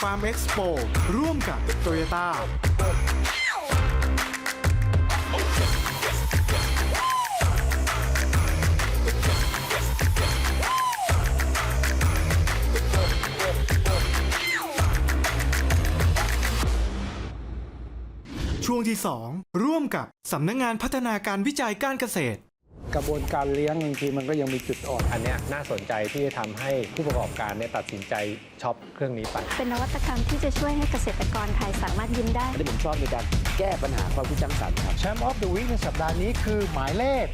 ฟาร์มเอ็กซ์โปร่วมกับโตโยต้าช่วงที่ 2 ร่วมกับสำนักงงานพัฒนาการวิจัยการเกษตร กระบวนการเลี้ยงบางทีมันก็ยังมีจุดอ่อน อันเนี้ยน่าสนใจที่จะทำให้ผู้ประกอบการเนี่ยตัดสินใจช็อปเครื่องนี้ไป เป็นนวัตกรรมที่จะช่วยให้เกษตรกรไทยสามารถยิ้มได้ อันนี้ผมชอบในการแก้ปัญหาความคิดสร้างสรรค์ครับ แชมป์ออฟเดอะวีคในสัปดาห์นี้คือหมายเลข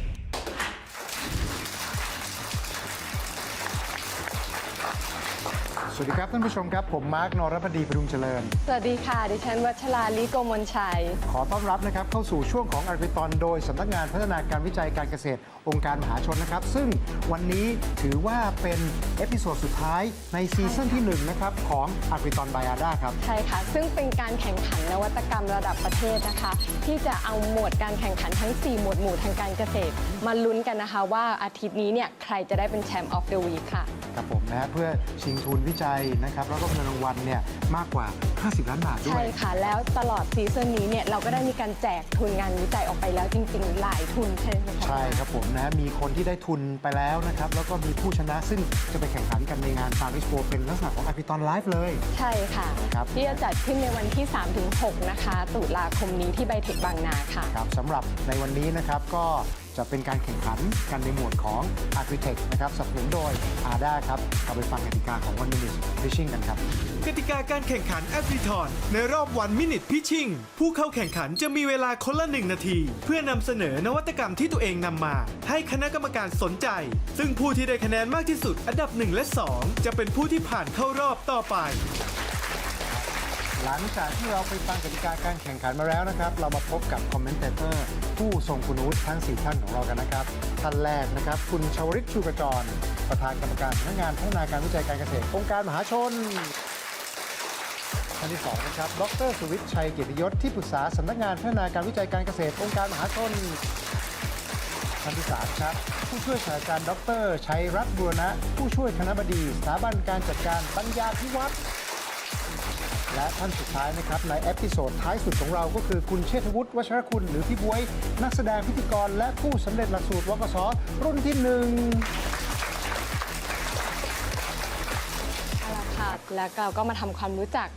สวัสดีครับท่านผู้ชมครับผมมาร์คนรพดีพดุงเจริญ สวัสดีค่ะ ดิฉันวัชราลิโกมลชัย ขอต้อนรับนะครับเข้าสู่ช่วงของอักริตอนโดยสำนักงานพัฒนาการวิจัยการเกษตร องค์การมหาชนนะครับ ซึ่งวันนี้ถือว่าเป็นเอพิโซดสุดท้ายในซีซั่นที่1นะครับของอักริตอนไบอาด้าครับ ใช่ค่ะ ซึ่งเป็นการแข่งขันนวัตกรรมระดับประเทศนะคะ ที่จะเอาหมวดการแข่งขันทั้ง 4 หมวดหมู่ทางการเกษตร มาลุ้นกันนะคะว่าอาทิตย์นี้เนี่ยใครจะได้เป็นแชมป์ออฟเดอะวีคค่ะ ครับผมนะฮะเพื่อชิงทุนวิจัยนะครับแล้วก็เงินรางวัลเนี่ยมากกว่า 50 ล้านบาทด้วใช่ย ค่ะ แล้วตลอดซีซั่นนี้เนี่ยเราก็ได้มีการแจกทุนงานวิจัยออกไปแล้วจริง ๆ หลายทุนใช่ไหมคะ ใช่ครับผมนะมีคนที่ได้ทุนไปแล้วนะครับ แล้วก็มีผู้ชนะซึ่งจะไปแข่งขันกันในงานฟาร์ม e ิ p โเป็นลักษณะของอ p ิตอนไลฟ์เลย ใช่ค่ะ ครับ ที่จะจัดขึ้นในวันที่ 3-6 นะคะ ตุลาคมนี้ที่ไบเทคบางนาค่ะ ครับสำหรับในวันนี้นะครับก็ จะเป็นการแข่งขันกันในหมวดของ Agritech นะครับสนับสนุนโดย ADA ครับเราไปฟังกติกาของ One Minute Fishing กันครับ กติกาการแข่งขันแอฟริทอนในรอบวันมินิ t พิชิ่งผู้เข้าแข่งขันจะมีเวลาคนละ1นาที เพื่อนำเสนอนวัตกรรมที่ตัวเองนำมา ให้คณะกรรมการสนใจ ซึ่งผู้ที่ได้คะแนนมากที่สุดอันดับ 1 และ 2 จะเป็นผู้ที่ผ่านเข้ารอบต่อไป หลังจากที่เราไปฟังกติกาการแข่งขันมาแล้วนะครับ เรามาพบกับคอมเมนเตอร์ผู้ทรงคุณวุฒิทั้ง 4 ท่านของเรากันนะครับ ท่านแรกนะครับ คุณชวริตชูกระจร ประธานกรรมการสำนักงานพัฒนาการวิจัยการเกษตรองค์การมหาชน ท่านที่สองนะครับ ดรสุวิทย์ชัยเกียรติยศที่ปรึกษาสำนักงานพัฒนาการวิจัยการเกษตรองค์การมหาชน ท่านที่สามครับผู้ช่วยศาสตราจารย์ ดรชัยรัตน์บุรณะผู้ช่วยคณบดีสถาบันการจัดการปัญญาพิวัตร และท่านสุดท้ายนะครับในเอพิโซดท้ายสุดของเราก็คือคุณเชษฐวุฒิวัชรคุณหรือพี่บวย นักแสดงพิธีกร และผู้สำเร็จหลักสูตรวกศรุ่นที่หนึ่งเอาละค่ะแล้วเราก็มาทำความรู้จัก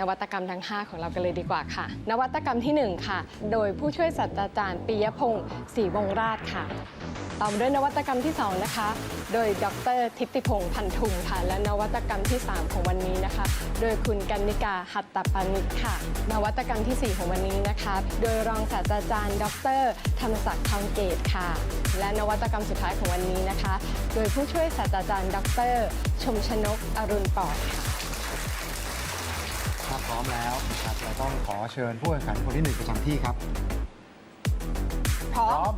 นวัตกรรมทั้ง 5 ของเรากันเลยดีกว่าค่ะ นวัตกรรมทีหนึ่1 ค่ะ โดยผู้ช่วยศาสตราจารย์ปิยพงศ์ศรีวงราชค่ะต่อมาด้วยนวัตกรรมที่ 2 นะคะ โดยดรทิติพงศ์พันธุงค่ะ และนวัตกรรมที่ 3 ของวันนี้นะคะ โดยคุณกันนิกาหัตตปานิชค่ะ นวัตกรรมทีสี่4 ของวันนี้นะคะ โดยรองศาสตราจารย์ ดร ธรรมศักดิ์ทองเกตค่ะ และนวัตกรรมสุดท้ายของวันนี้นะคะ โดยผู้ช่วยศาสตราจารย์ ดร ชมชนกอรุณปอดค่ะาพร้อมแล้วนะครับเราต้องขอเชิญผู้แข่งขันคนที่หนึ่งประจำที่ครับ พร้อม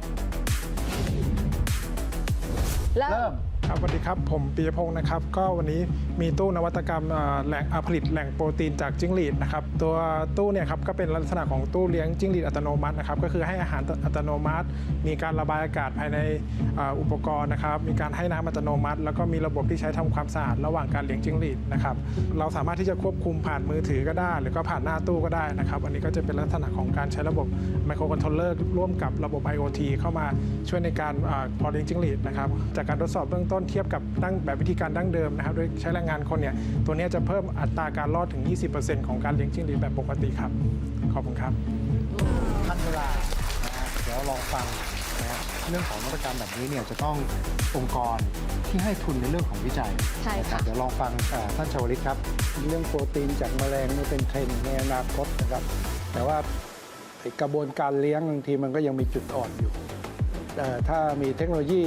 เริ่เริ่มม ครับสวัสดีครับผมปียพงศ์นะครับ ก็วันนี้มีตู้นวัตกรรมแหล่งผลิตแหล่งโปรตีนจากจิ้งหรีดนะครับตัวตู้เนี่ยครับก็เป็นลักษณะของตู้เลี้ยงจิ้งหรีดอัตโนมัตินะครับก็คือให้อาหารอัตโนมัติ มีการระบายอากาศภายในอุปกรณ์นะครับมีการให้น้ำอัตโนมัติ แล้วก็มีระบบที่ใช้ทำความสะอาดระหว่างการเลี้ยงจิ้งหรีดนะครับเราสามารถที่จะควบคุมผ่านมือถือก็ได้ หรือก็ผ่านหน้าตู้ก็ได้นะครับอันนี้ก็จะเป็นลักษณะของการใช้ระบบไมโครคอนโทรลเลอร์ร่วมกับระบบ IoT เข้ามาช่วยในการพอเลี้ยงจิ้งหรีดนะครับจากการทดสอบเบื้องต้นเทียบกับดั้งแบบวิธีการดั้งเดิมนะครับโดยใช้แรงงานคนเนี่ยตัวเนี้ยจะเพิ่มอัตราการรอดถึง 20%ของการเลี้ยงจิ้งหรีดแบบปกติครับ ขอบคุณครับทันเวลานะฮะเดี๋ยวลองฟังนะฮะเรื่องของนวัตกรรมแบบนี้เนี่ยจะต้ององค์กรที่ให้ทุนในเรื่องของวิจัยใช่ค่ะนรับเดี๋ยวลองฟังเอ่อท่านชวลิตครับ เรื่องโปรตีนจากแมลงนี่เป็นเทรนด์ในอนาคตนะครับ แต่ว่าไอ้กระบวนการเลี้ยงบางทีมันก็ยังมีจุดอ่อนอยู่แต่ถ้ามีเทคโนโลยี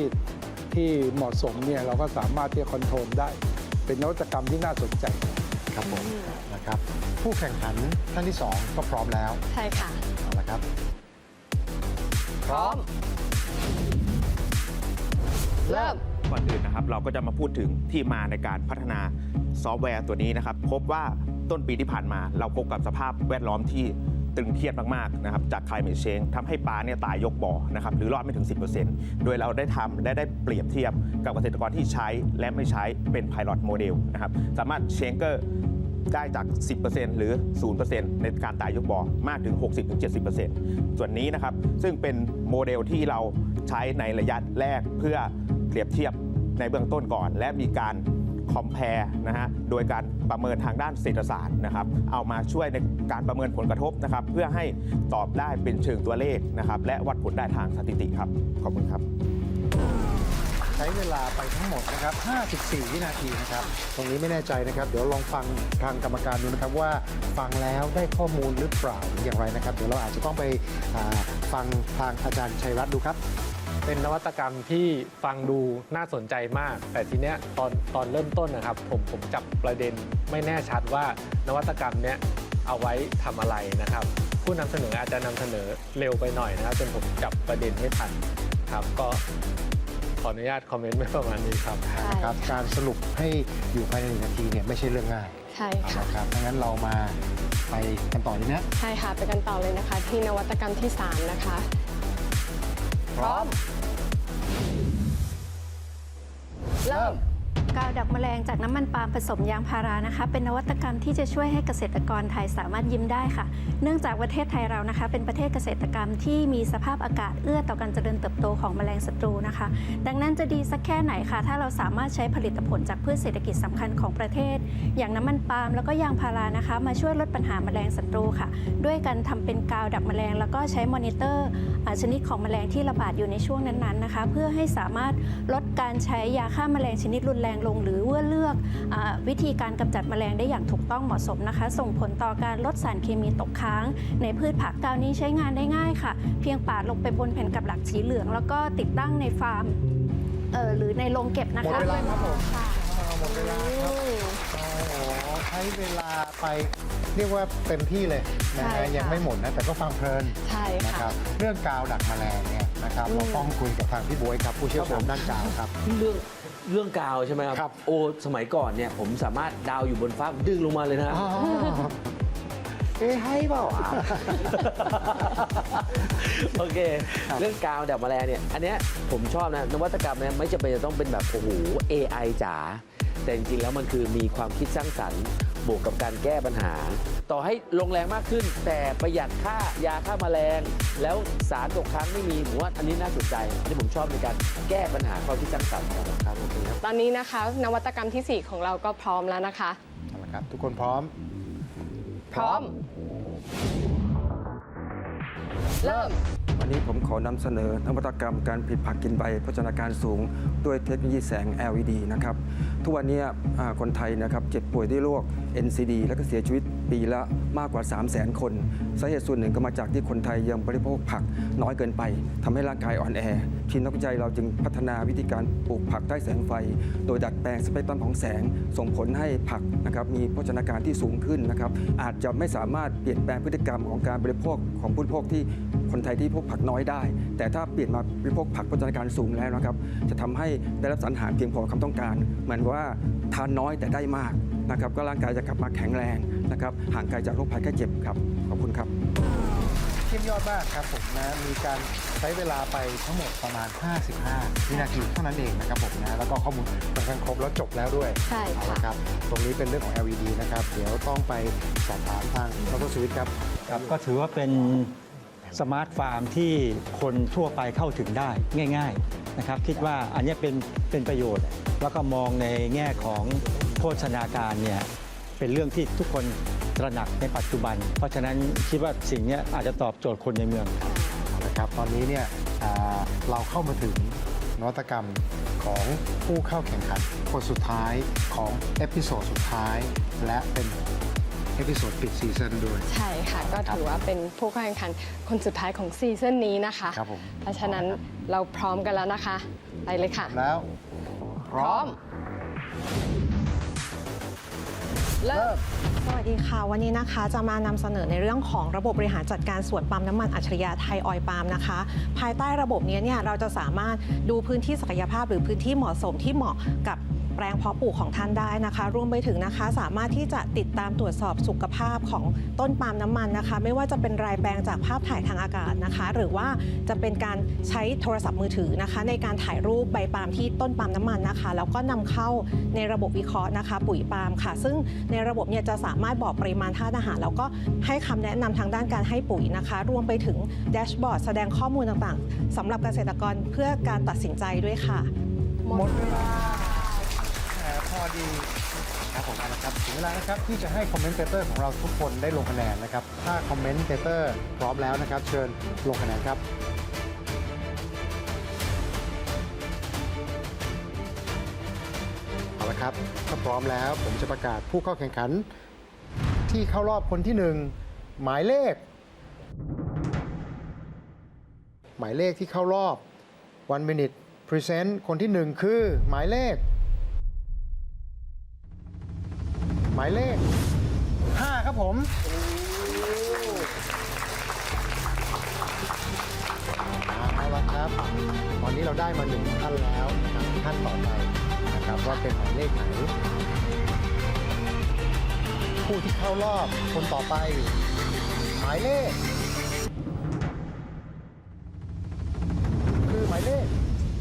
ที่เหมาะสมเนี่ยเราก็สามารถที่จะคอนโทรลได้ เป็นนวัตกรรมที่น่าสนใจครับผมนะครับ ผู้แข่งขันท่านที่สองก็พร้อมแล้วใช่ค่ะเอาละครับ พร้อม เริ่ม ก่อนอื่นนะครับ เราก็จะมาพูดถึงที่มาในการพัฒนาซอฟต์แวร์ตัวนี้นะครับ พบว่าต้นปีที่ผ่านมา เราพบกับสภาพแวดล้อมที่ ตึงเครียดมากๆนะครับจาก climate change ทำให้ปลาเนี่ยตายยกบ่อนะครับหรือรอดไม่ถึง 10%โดยเราได้ทำได้ได้เปรียบเทียบกับเกษตรกรที่ใช้และไม่ใช้เป็น pilot model นะครับสามารถเชงเกอร์ได้จาก 10%หรือ 0%ในการตายยกบ่อมากถึง 60-70%ส่วนนี้นะครับซึ่งเป็นโมเดลที่เราใช้ในระยะแรกเพื่อเปรียบเทียบในเบื้องต้นก่อน และมีการ คอมเพลนะฮะโดยการประเมินทางด้านเศรษฐศาสตร์นะครับเอามาช่วยในการประเมินผลกระทบนะครับเพื่อให้ตอบได้เป็นเชิงตัวเลขนะครับและวัดผลได้ทางสถิติครับขอบคุณครับ ใช้เวลาไปทั้งหมดนะครับ 54 วินาทีนะครับ ตรงนี้ไม่แน่ใจนะครับ เดี๋ยวลองฟังทางกรรมการดูนะครับว่าฟังแล้วได้ข้อมูลหรือเปล่าหรืออย่างไรนะครับ เดี๋ยวเราอาจจะต้องไปอ่าฟังทางอาจารย์ชัยรัตน์ดูครับ เป็นนวัตกรรมที่ฟังดูน่าสนใจมาก แต่ทีเนี้ยตอนตอนเริ่มต้นนะครับ ผมผมจับประเด็นไม่แน่ชัดว่านวัตกรรมเนี้ยเอาไว้ทำอะไรนะครับ ผู้นำเสนออาจจะนำเสนอเร็วไปหน่อยนะครับจนผมจับประเด็นไม่ทันครับก็ขออนุญาตคอมเมนต์ไม่ประมาณนี้ครับใช่นะครับ การสรุปให้อยู่ภายในหนึ่งนาทีเนี่ยไม่ใช่เรื่องง่ายใช่เอาค่ะละครับดังนั้นเรามาไปกันต่อเลยนะ ใช่ค่ะ ไปกันต่อเลยนะคะ ที่นวัตกรรมที่ 3 นะคะ พร้อม เริ่ม กาวดักแมลงจากน้ำมันปาล์มผสมยางพารานะคะ เป็นนวัตกรรมที่จะช่วยให้เกษตรกรไทยสามารถยิ้มได้ค่ะ เนื่องจากประเทศไทยเรานะคะ เป็นประเทศเกษตรกรรมที่มีสภาพอากาศเอื้อต่อการเจริญเติบโตของแมลงศัตรูนะคะ ดังนั้นจะดีสักแค่ไหนคะถ้าเราสามารถใช้ผลิตผลจากพืชเศรษฐกิจสำคัญของประเทศ อย่างน้ำมันปาล์มแล้วก็ยางพารานะคะ มาช่วยลดปัญหาแมลงศัตรูค่ะ ด้วยการทำเป็นกาวดักแมลง แล้วก็ใช้มอนิเตอร์อชนิดของแมลงที่ระบาดอยู่ในช่วงนั้นๆนะคะ เพื่อให้สามารถลดการใช้ยาฆ่าแมลงชนิดรุนแรงลง หรือว่าเลือกอาวิธีการกำจัดแมลงได้อย่างถูกต้องเหมาะสมนะคะ ส่งผลต่อการลดสารเคมีตกค้าง ในพืชผักกาวนี้ใช้งานได้ง่ายค่ะ เพียงปาดลงไปบนแผ่นกับหลักสีเหลือง แล้วก็ติดตั้งในฟาร์มเอ่อหรือในโรงเก็บนะคะหมดเวลาครับผมค่ะหมดเวลาครับโอ้โหใช้เวลาไปเรียกว่าเต็มที่เลยนะใช่ฮะค่ะยังไม่หมดนะแต่ก็ฟังเพลินใช่นะคค่ะรับเรื่องกาวดักแมลงเนี่ยนะครับอืมเราต้องคุยกับทางพี่บวยครับผู้เชี่ยวชาญด้านกาวครับเรื่อง เรื่องกาวใช่ไหมครับ ครับ โอ้สมัยก่อนเนี่ยผมสามารถดาวอยู่บนฟ้าดึงลงมาเลยนะ อ๋อเอ้ให้เปล่าอะ โอเคครับเรื่องกาวดับแมลงเนี่ย อันเนี้ยผมชอบนะ นวัตกรรมเนี่ยไม่จำเป็นจะต้องเป็นแบบ โอ้โห AI จ๋าแต่จริงๆแล้วมันคือมีความคิดสร้างสรรค์ บวกกับการแก้ปัญหา ต่อให้ลงแรงมากขึ้น แต่ประหยัดค่ายาฆ่าแมลง แล้วสารตกค้างไม่มีผมว่าอันนี้น่าสนใจอันนี้ผมชอบในการแก้ปัญหาความคิดสร้างสรรค์ครับครับขอบคุณครับตอนนี้นะคะ นวัตกรรมทีสี่ 4 ของเราก็พร้อมแล้วนะคะ เอาละครับทุกคนพร้อม พร้อม เริ่มวั นี้ผมขอนำเสนอนวัตกรรมการผลิตผักกินใบโภชนาการสูง ด้วยเทคโนโลยีแสง LED นะครับ ทุกวันนี้คนไทยนะครับเจ็บป่วยด้วยโรค NCD และก็เสียชีวิต ปีละมากกว่า 3 0 0 0 0 0 คน สาเหตุส่วนหนึ่งก็มาจากที่คนไทยยังบริโภคผักน้อยเกินไปทำให้ร่างกายอ่อนแอ ทีมนักวิจัยเราจึงพัฒนาวิธีการปลูกผักใต้แสงไฟ โดยดัดแปลงสเปกตรัมของแสง ส่งผลให้ผักนะครับมีโภชนาการที่สูงขึ้นนะครับอาจจะไม่สามารถเปลี่ยนแปลงพฤติกรรมของการบริโภคของผู้บริโภคที่คนไทยที่พกผักน้อยได้ แต่ถ้าเปลี่ยนมาบริโภคผักโภชนาการสูงแล้วนะครับจะทำให้ได้รับสารอาหารเพียงพอควาต้องการ เหมือนว่าทานน้อยแต่ได้มาก นะครับก็ร่างกายจะกลับมาแข็งแรงนะครับห่างไกลจากโรคภัยแค่เจ็บครับขอบคุณครับเยี่ยมยอดมากครับผมนะมีการใช้เวลาไปทั้งหมดประมาณ 55 วินาทีเท่านั้นเองนะครับผมนะแล้วก็ข้อมูลค่อนข้างครบแล้วจบแล้วด้วยใช่เอาค่ะละครับ ตรงนี้เป็นเรื่องของ LED นะครับเดี๋ยวต้องไปสอบถามทางดรสวิทย์ครับครับก็ถือว่าเป็นสมาร์ทฟาร์มที่คนทั่วไปเข้าถึงได้ง่าย ๆนะครับ คิดว่าอันเนี้ยเป็นเป็นประโยชน์ แล้วก็มองในแง่ของ โภชนาการเนี่ยเป็นเรื่องที่ทุกคนตระหนักในปัจจุบัน เพราะฉะนั้นคิดว่าสิ่งเนี้ยอาจจะตอบโจทย์คนในเมืองนะครับตอนนี้เนี่ยอ่าเราเข้ามาถึงนวัตกรรมของผู้เข้าแข่งขันคนสุดท้ายของเอพิโซดสุดท้าย และเป็นเอพิโซดปิดซีซั่นด้วย ใช่ค่ะ ก็ถือว่าเป็นผู้เข้าแข่งขันคนสุดท้ายของซีซั่นนี้นะคะครับผมเพราะฉะนั้นเราพร้อมกันแล้วนะคะ ไปเลยค่ะ แล้ว พร้อม เริ่ม สวัสดีค่ะ วันนี้นะคะจะมานำเสนอในเรื่องของระบบบริหารจัดการส่วนปั๊มน้ำมันอัจฉริยะไทยออยปาล์มนะคะ ภายใต้ระบบนี้เนี่ยเราจะสามารถดูพื้นที่ศักยภาพหรือพื้นที่เหมาะสมที่เหมาะกับ ลงเพาะปลูกของท่านได้นะคะ รวมไปถึงนะคะ สามารถที่จะติดตามตรวจสอบสุขภาพของต้นปาล์มน้ำมันนะคะ ไม่ว่าจะเป็นรายแปลงจากภาพถ่ายทางอากาศนะคะ หรือว่าจะเป็นการใช้โทรศัพท์มือถือนะคะ ในการถ่ายรูปใบปาล์มที่ต้นปาล์มน้ำมันนะคะ แล้วก็นำเข้าในระบบวิเคราะห์นะคะ ปุ๋ยปาล์มค่ะ ซึ่งในระบบเนี่ยจะสามารถบอกปริมาณธาตุอาหาร แล้วก็ให้คำแนะนำทางด้านการให้ปุ๋ยนะคะ รวมไปถึงแดชบอร์ดแสดงข้อมูลต่างๆสำหรับเกษตรกรเพื่อการตัดสินใจด้วยค่ะ หมดเวลา อดีครับผมเอาละครับถึงเวลานะครับที่จะให้คอมเมนเตเตอร์ของเราทุกคนได้ลงคะแนนนะครับ ถ้าคอมเมนเตเตอร์พร้อมแล้วนะครับ เชิญลงคะแนนครับ เอาละครับถ้าพร้อมแล้วผมจะประกาศผู้เข้าแข่งขัน ที่เข้ารอบคนที่หนึ่งหมายเลข หมายเลขที่เข้ารอบ one minute present คนที่หนึ่งคือหมายเลข หมายเลข 5 ครับผมเอาละครับ ตอนนี้เราได้มาหนึ่งท่านแล้วนะครับท่านต่อไปนะครับว่าเป็นหมายเลขไหน ผู้ที่เข้ารอบคนต่อไป หมายเลข คือหมายเลข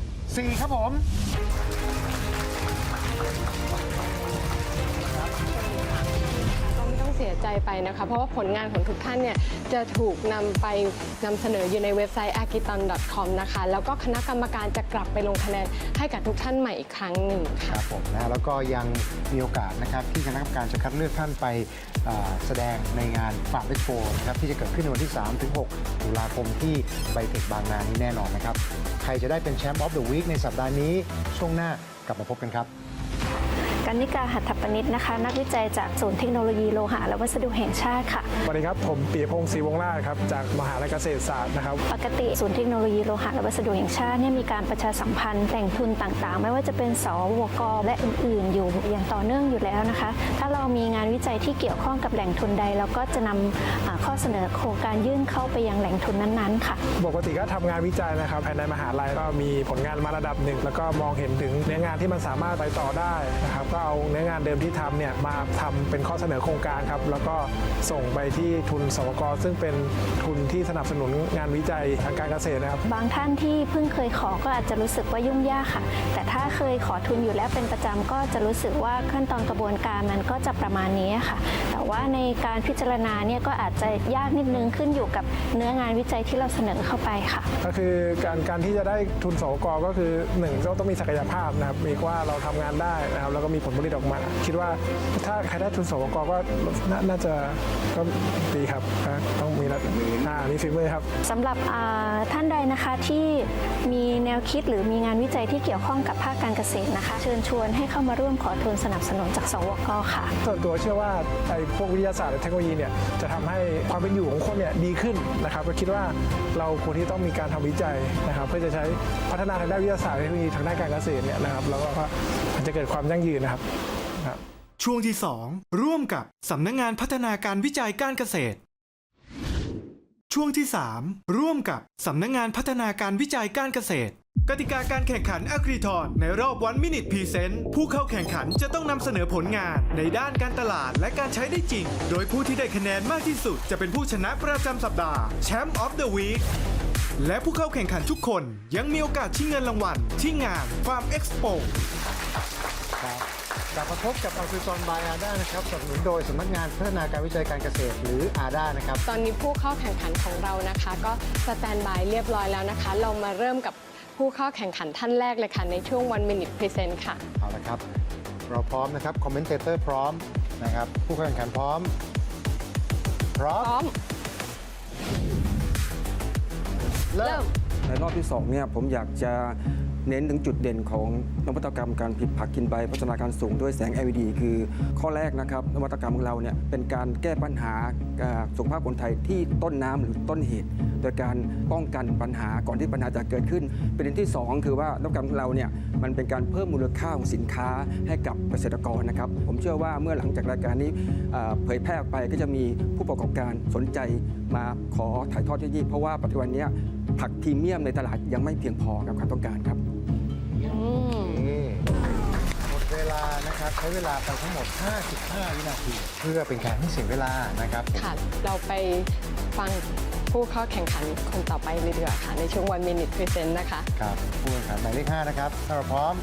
4 ครับผม ไปนะคะ เพราะว่าผลงานของทุกท่านเนี่ยจะถูกนำไปนำเสนออยู่ในเว็บไซต์ a g i t o n c o m นะคะ แล้วก็คณะกรรมการจะกลับไปลงคะแนนให้กับทุกท่านใหม่อีกครั้งหนึ่งคค่ะ รับผมนะแล้วก็ยังมีโอกาสนะครับที่คณะกรรมการจะคัดเลือกท่านไปอ่าแสดงในงานฝากเอ็กโปนะครับที่จะเกิดขึ้นในวันที่ 3 ถึง 6 ตุลาคมที่ไบเทคบางนานี้แน่นอนนะครับ ใครจะได้เป็นแชมป์ออฟเดอะวีคในสัปดาห์นี้ช่วงหน้ากลับมาพบกันครับ กันนิกาหัตถปนิชนะคะ นักวิจัยจากศูนย์เทคโนโลยีโลหะและวัสดุแห่งชาติค่ะสวัสดีครับ ผมปียพงศ์ศรีวงศ์ราชครับจากมหาลัยเกษตรศาสตร์นะครับ ปกติศูนย์เทคโนโลยีโลหะและวัสดุแห่งชาติเนี่ยมีการประชาสัมพันธ์แหล่งทุนต่างๆ ไม่ว่าจะเป็นสวกและอื่นๆ อยู่อย่างต่อเนื่องอยู่แล้วนะคะ ถ้าเรามีงานวิจัยที่เกี่ยวข้องกับแหล่งทุนใดเราก็จะนำอ่าข้อเสนอโครงการยื่นเข้าไปยังแหล่งทุนนั้นๆค่ะ ปกติก็ทำงานวิจัยนะครับภายในมหาลัยก็มีผลงานมาระดับหนึ่งแล้วก็มองเห็นถึงเนื้องานที่มันสามารถไปต่อได้นะครับก็เอาเนื้องานเดิมที่ทำเนี่ยมาทำเป็นข้อเสนอโครงการครับ แล้วก็ส่งไปที่ทุนสวกซึ่งเป็นทุนที่สนับสนุนงานวิจัยทางการเกษตรนะครับ บางท่านที่เพิ่งเคยขอก็อาจจะรู้สึกว่ายุ่งยากค่ะ แต่ถ้าเคยขอทุนอยู่แล้วเป็นประจำก็จะรู้สึกว่าขั้นตอนกระบวนการมันก็จะประมาณนี้ค่ะ แต่ว่าในการพิจารณาเนี่ยก็อาจจะยากนิดนึงขึ้นอยู่กับเนื้องานวิจัยที่เราเสนอเข้าไปค่ะ ก็คือการการที่จะได้ทุนสวกก็คือหนึ่งต้องมีศักยภาพนะครับมีว่าเราทำงานได้นะครับแล้วก็มีผลผลิตออกมา คิดว่าถ้าใครได้ทุนสวกก็นาน่าจะก็ดีครับนะต้องมีระดับอ่ามีฝีมือครับสำหรับอ่าท่านใดนะคะที่มีแนวคิดหรือมีงานวิจัยที่เกี่ยวข้องกับภาคการเกษตรนะคะ เชิญชวนให้เข้ามาร่วมขอทุนสนับสนุนจากสวกค่ะส่วนตัวเชื่อว่าไอ้พวกวิทยาศาสตร์และเทคโนโลยีเนี่ยจะทำให้ความเป็นอยู่ของคนเนี่ยดีขึ้นนะครับก็คิดว่าเราควรที่ต้องมีการทำวิจัยนะครับ เพื่อจะใช้พัฒนาทางด้านวิทยาศาสตร์และเทคโนโลยีทางด้านการเกษตรเนี่ยนะครับแล้วก็มันจะเกิดความยั่งยืนนะครับครับ ช่วงที่ 2 ร่วมกับสำนักงงานพัฒนาการวิจัยการเกษตร ช่วงที่ 3 ร่วมกับสำนักงงานพัฒนาการวิจัยการเกษตรกติกาการแข่งขันอักริทอนในรอบวันมินิทพรีเซนต์ผู้เข้าแข่งขันจะต้องนำเสนอผลงานในด้านการตลาดและการใช้ได้จริง โดยผู้ที่ได้คะแนนมากที่สุด จะเป็นผู้ชนะประจำสัปดาห์แชมป์ออฟเดอะวีคและผู้เข้าแข่งขันทุกคนยังมีโอกาสชิงเงินรางวัลที่งานฟาร์มเอ็กซ์โป ครับกลับมาพบกับอัลซิซอนบายอาด้านะครับสนับสนุนโดยสำนักงานพัฒนาการวิจัยการเกษตรหรืออาด้านะครับ ตอนนี้ผู้เข้าแข่งขันของเรานะคะ ก็สแตนบายเรียบร้อยแล้วนะคะ เรามาเริ่มกับผู้เข้าแข่งขันท่านแรกเลยค่ะ ในช่วง one minute present ค่ะ เอาละครับ เราพร้อมนะครับ คอมเมนเตเตอร์พร้อมนะครับ ผู้เข้าแข่งขันพร้อม พร้อพร้อม ม เริ่เริ่มมในรอบที่2เนี่ยผมอยากจะ เน้นถึงจุดเด่นของนวัตกรรมการผลิตผักกินใบพัฒนาการสูงด้วยแสง LED คือข้อแรกนะครับนวัตกรรมของเราเนี่ยเป็นการแก้ปัญหาสุขภาพคนไทยที่ต้นน้ำหรือต้นเหตุ โดยการป้องกันปัญหาก่อนที่ปัญหาจะเกิดขึ้น ประเด็นที่ 2 คือว่านวัตกรรมของเราเนี่ยมันเป็นการเพิ่มมูลค่าของสินค้าให้กับเกษตรกรนะครับ ผมเชื่อว่าเมื่อหลังจากรายการนี้เผยแพร่ออกไปก็จะมีผู้ประกอบการสนใจมาขอถ่ายทอดเทคโนโลยีเพราะว่าปัจจุบันนี้ผักพรีเมียมในตลาดยังไม่เพียงพอกับความต้องการครับ นี่หมดเวลลานะครับใช้เวลาไปทั้งหมด 55 วินาที เพื่อเป็นการไม่เสียเวลานะครับ ค่ะ เราไปฟังผู้เข้าแข่งขันคนต่อไปเลยดีกว่าค่ะ ในช่วง one minute present นะคะ ครับผู้แข่งขันหมายเลข5นะครับถ้าเราพร้อม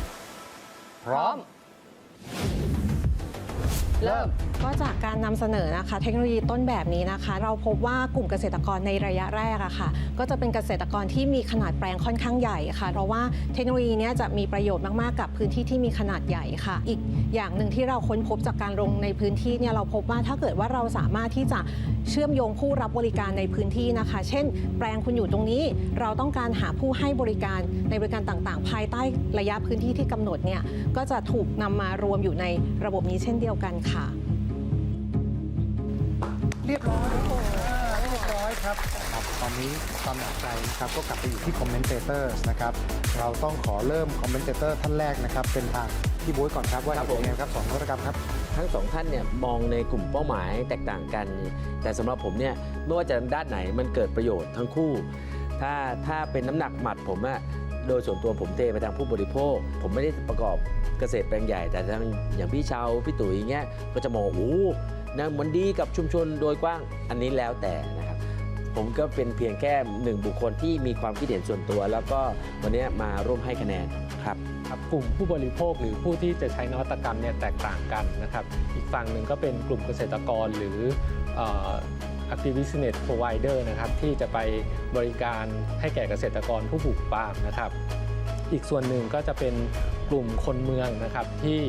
พร้อม เริ่มก็จากการนำเสนอนะคะ เทคโนโลยีต้นแบบนี้นะคะ เราพบว่ากลุ่มเกษตรกรในระยะแรกอะค่ะ ก็จะเป็นเกษตรกรที่มีขนาดแปลงค่อนข้างใหญ่ค่ะ เพราะว่าเทคโนโลยีนี้จะมีประโยชน์มากๆกับพื้นที่ที่มีขนาดใหญ่ค่ะ อีกอย่างหนึ่งที่เราค้นพบจากการลงในพื้นที่เนี่ยเราพบว่าถ้าเกิดว่าเราสามารถที่จะเชื่อมโยงผู้รับบริการในพื้นที่นะคะ เช่น แปลงคุณอยู่ตรงนี้ เราต้องการหาผู้ให้บริการในบริการต่างๆ ภายใต้ระยะพื้นที่ที่กำหนดเนี่ยก็จะถูกนำมารวมอยู่ในระบบนี้เช่นเดียวกันค่ะเรียบร้อยอ่าเรียบร้อยครับครับ ตอนนี้ความหนักใจนะครับก็กลับไปอยู่ที่คอมเมนเตเตอร์นะครับ เราต้องขอเริ่มคอมเมนเตเตอร์ท่านแรกนะครับ เป็นทางพี่บ๊วยก่อนครับว่าครับเห็นผมยังไงครับสองนวัตกรรมครับ ทั้งสองท่านเนี่ยมองในกลุ่มเป้าหมายแตกต่างกัน แต่สำหรับผมเนี่ยไม่ว่าจะด้านไหนมันเกิดประโยชน์ทั้งคู่ ถ้าถ้าเป็นน้ำหนักหมัดผมอะ โดยส่วนตัวผมเทไปทางผู้บริโภค ผมไม่ได้ประกอบเกษตรแปลงใหญ่ แต่ทางอย่างพี่เชาวพี่ตุ๋ยอย่างเงี้ยก็จะมองโอ้นะมันดีกับชุมชนโดยกว้างอันนี้แล้วแต่นะครับผมก็เป็นเพียงแค่หนึ่งบุคคลที่มีความคิดเห็นส่วนตัว แล้วก็วันนี้มาร่วมให้คะแนนครับครับกลุ่มผู้บริโภคหรือผู้ที่จะใช้นวัตกรรมเนี่ยแตกต่างกันนะครับ อีกฝั่งหนึ่งก็เป็นกลุ่มเกษตรกรหรือ เอ่อ Agribusiness Provider นะครับที่จะไปบริการให้แก่เกษตรกรผู้ปลูกปาล์มนะครับ อีกส่วนหนึ่งก็จะเป็นกลุ่มคนเมืองนะครับที่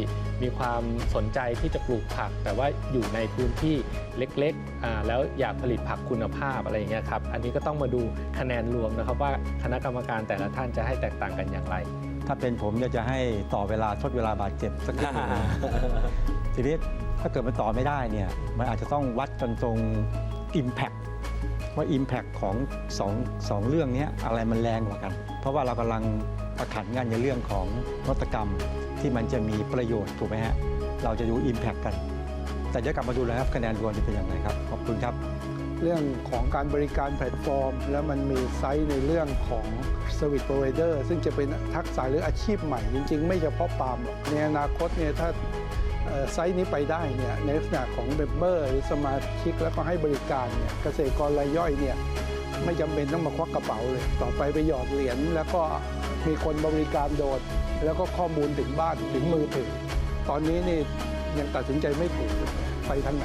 มีความสนใจที่จะปลูกผัก แต่ว่าอยู่ในพื้นที่เล็กๆอ่าแล้วอยากผลิตผักคุณภาพอะไรอย่างเงี้ยครับ อันนี้ก็ต้องมาดูคะแนนรวมนะครับว่าคณะกรรมการแต่ละท่านจะให้แตกต่างกันอย่างไร ถ้าเป็นผมเนี่ยจะให้ต่อเวลาทดเวลาบาดเจ็บสักนิดหนึงทีนี้ถ้าเกิดมันต่อไม่ได้เนี่ยมันอาจจะต้องวัดกันตรง Impact ว่า Impact ของสองสองเรื่องนี้อะไรมันแรงกว่ากัน เพราะว่าเรากำลังประขันกันในเรื่องของนวัตกรรมที่มันจะมีประโยชน์ถูกไหมฮะ เราจะดู Impact กัน แต่เดี๋ยวกลับมาดูแล้วครับคะแนนรวมจะเป็นอย่างไรครับ ขอบคุณครับ เรื่องของการบริการแพลตฟอร์ม แล้วมันมีไซต์ในเรื่องของ Service Provider ซึ่งจะเป็นทักษะหรืออาชีพใหม่ จริง ๆ ไม่เฉพาะปาล์มหรอกในอนาคตเนี่ยถ้า ไซต์นี้ไปได้เนี่ยในลักษณะของเมมเบอร์หรือสมาชิกแล้วก็ให้บริการเนี่ยเกษตรกรรายย่อยเนี่ยไม่จำเป็นต้องมาควักกระเป๋าเลย ต่อไปไปหยอดเหรียญแล้วก็มีคนบริการโดด แล้วก็ข้อมูลถึงบ้านถึงมือถือ ตอนนี้นี่ยังตัดสินใจไม่ถูกไปทางไหน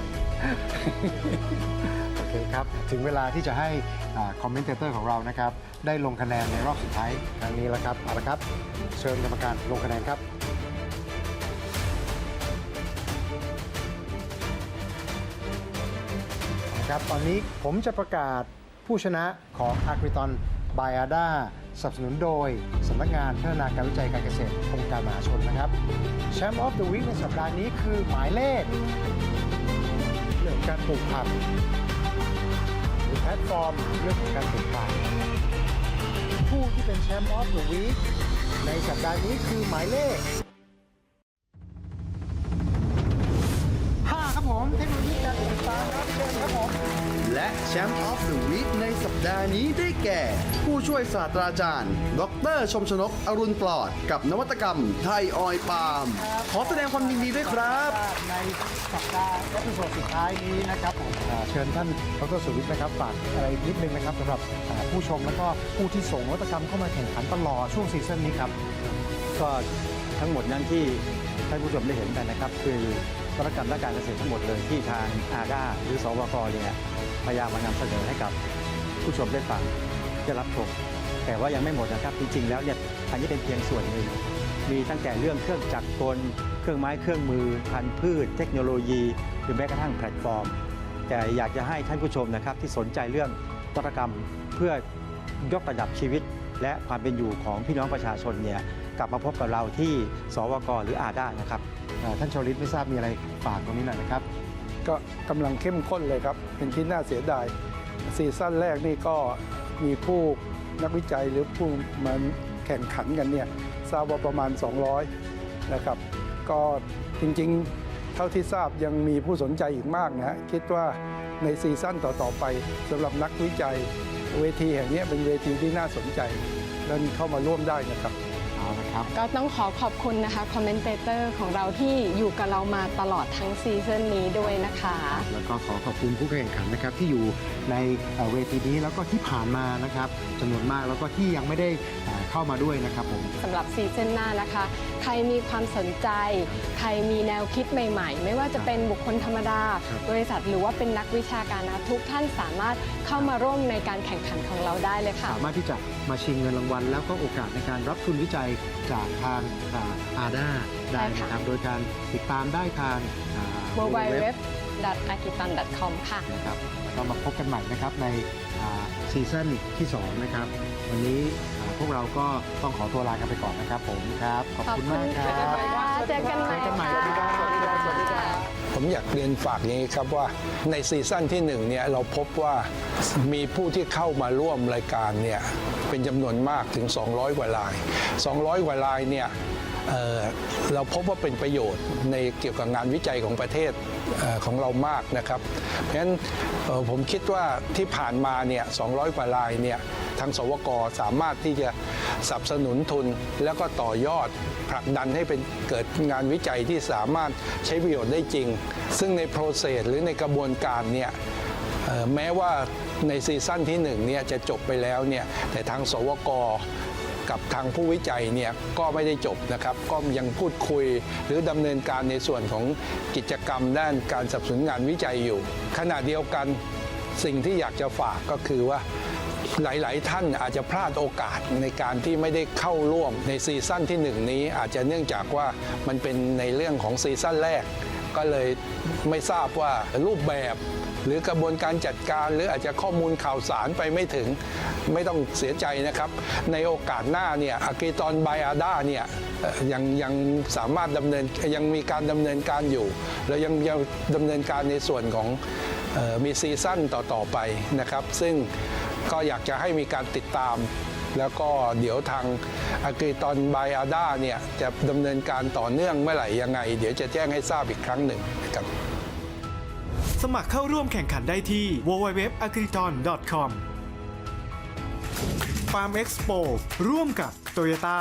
โอเคครับ ถึงเวลาที่จะให้คอมเมนเตเตอร์ของเรานะครับ ได้ลงคะแนนในรอบสุดท้ายครั้งนี้แล้วครับ เอาละครับ เชิญกรรมการลงคะแนนครับ ครับ ตอนนี้ผมจะประกาศผู้ชนะของ a g r i t o n b i a d a สนับสนุนโดยสำนักงานพัฒนาการวิจัยการเกษตรองค์การมหาชนนะครับแชมป์ออฟเดอะวีคในสัปดาห์นี้คือหมายเลขเรื่องการปลูกผักหรือแพลตฟอร์มเรื่องของการปลูกผักผู้ที่เป็นแชมป์ออฟเดอะวีคในสัปดาห์นี้คือหมายเลข ชมป์ออฟเดอะวีคในสัปดาห์นี้ได้แก่ ผู้ช่วยศาสตราจารย์ ดร ชมชนก อรุณปลอด กับนวัตกรรมไทยออยล์ปาล์มขอแสดงความยินดีด้วยครับ ในสัปดาห์และเป็นส่วนสุดท้ายนี้นะครับผมอ่าเชิญท่านดรสุวิทย์นะครับฝากอะไรนิดนึงนะครับสำหรับอ่าผู้ชมแล้วก็ผู้ที่ส่งนวัตกรรมเข้ามาแข่งขันตลอดช่วงซีซั่นนี้ครับ ก็ทั้งหมดนั้นที่ท่านผู้ชมได้เห็นกันนะครับ คือ นวัตกรรมด้านการเกษตรทั้งหมดเลยที่ทางอาด้าหรือสวกเนี่ยพยายามมานำเสนอให้กับผู้ชมได้ฟังได้รับชมแต่ว่ายังไม่หมดนะครับ จริงๆ แล้วเนี่ยอันนี้เป็นเพียงส่วนหนึ่ง มีตั้งแต่เรื่องเครื่องจักรกล เครื่องไม้เครื่องมือ พันธุ์พืช เทคโนโลยี หรือแม้กระทั่งแพลตฟอร์ม แต่อยากจะให้ท่านผู้ชมนะครับที่สนใจเรื่องวัตกรรมเพื่อยกระดับชีวิต และความเป็นอยู่ของพี่น้องประชาชนเนี่ย กลับมาพบกับเราที่สวกหรืออาด้านะครับท่านชวลิตไม่ทราบมีอะไรฝากตรงนี้หน่อยนะครับ ก็กำลังเข้มข้นเลยครับ เป็นที่น่าเสียดายซีซั่นแรกนี่ก็มีผู้นักวิจัยหรือผู้มาแข่งขันกันเนี่ยทราบว่าประมาณ 200 นะครับ ก็จริงๆ เท่าที่ทราบยังมีผู้สนใจอีกมากนะฮะคิดว่าในซีซั่นต่อๆไปสำหรับนักวิจัยเวทีแห่งนี้เป็นเวทีที่น่าสนใจ และเข้ามาร่วมได้นะครับ เอาละครับ ก็ต้องขอขอบคุณนะคะคอมเมนเตเตอร์ของเราที่อยู่กับเรามาตลอดทั้งซีซั่นนี้ด้วยนะคะ แล้วก็ขอขอบคุณผู้แข่งขันนะครับที่อยู่ในเอ่อเวทีนี้แล้วก็ที่ผ่านมานะครับจำนวนมากแล้วก็ที่ยังไม่ได้ เอ่อเข้ามาด้วยนะครับผม สำหรับซีซั่นหน้านะคะ ใครมีความสนใจ ใครมีแนวคิดใหม่ๆ ไม่ว่าจะเป็นบุคคลธรรมดา ครับ บริษัทหรือว่าเป็นนักวิชาการนะทุกท่านสามารถเข้ามาร่วมในการแข่งขันของเราได้เลยค่ะ สามารถที่จะมาชิงเงินรางวัล แล้วก็โอกาสในการรับทุนวิจัยจากทางอาด้าได้ใช่ค่ะ นะครับ โดยการติดตามได้ทางอ่า w w w a k i t a n c o m ค่ะนะครับแล้วก็มาพบกันใหม่นะครับในอ่าซีซั่นที่ 2 นะครับ วันนี้อ่าพวกเราก็ต้องขอตัวลากันไปก่อนนะครับผมครับ ขอบคุณมากครับเจอกันใหม่เจอกันใหม่ค่ะสวัสดีครับผมอยากเรียนฝากอย่างนี้ครับว่าในซีซั่นที่หนึ่งเนี่ยเราพบว่ามีผู้ที่เข้ามาร่วมรายการเนี่ยเป็นจำนวนมากถึง 200 กว่าราย 200 กว่ารายเนี่ยเอ่อเราพบว่าเป็นประโยชน์ในเกี่ยวกับงานวิจัยของประเทศเอ่อ ของเรามากนะครับ เพราะฉะนั้นผมคิดว่าที่ผ่านมาเนี่ย200 กว่ารายเนี่ยทางสวกสามารถที่จะสนับสนุนทุน แล้วก็ต่อยอดผลักดันให้เป็นเกิดงานวิจัยที่สามารถใช้ประโยชน์ได้จริง ซึ่งในโปรเซสหรือในกระบวนการเนี่ยแม้ว่าในซีซั่นที่หนึ่งเนี่ยจะจบไปแล้วเนี่ยแต่ทางสวก กับทางผู้วิจัยเนี่ยก็ไม่ได้จบนะครับ ก็ยังพูดคุยหรือดำเนินการในส่วนของกิจกรรมด้านการสนับสนุนงานวิจัยอยู่ ขณะเดียวกันสิ่งที่อยากจะฝากก็คือว่าหลาย ๆ ท่านอาจจะพลาดโอกาสในการที่ไม่ได้เข้าร่วมในซีซั่นที่หนึ่งนี้ อาจจะเนื่องจากว่ามันเป็นในเรื่องของซีซั่นแรก ก็เลยไม่ทราบว่ารูปแบบ หรือกระบวนการจัดการ หรืออาจจะข้อมูลข่าวสารไปไม่ถึงไม่ต้องเสียใจนะครับ ในโอกาสหน้าเนี่ยอากีตอนไบอาด้าเนี่ยยังยังสามารถดำเนินยังมีการดำเนินการอยู่ แล้วยังยังดำเนินการในส่วนของออมีซีซั่นต่อ ๆ ไปนะครับ ซึ่งก็อยากจะให้มีการติดตาม แล้วก็เดี๋ยวทางอากรีตอนไบอาด้าเนี่ยจะดำเนินการต่อเนื่องเมื่อไหร่ยังไง เดี๋ยวจะแจ้งให้ทราบอีกครั้งหนึ่งครับ สมัครเข้าร่วมแข่งขันได้ที่ www.acriton.com ฟาร์มเอ็กซ์โปร่วมกับ Toyota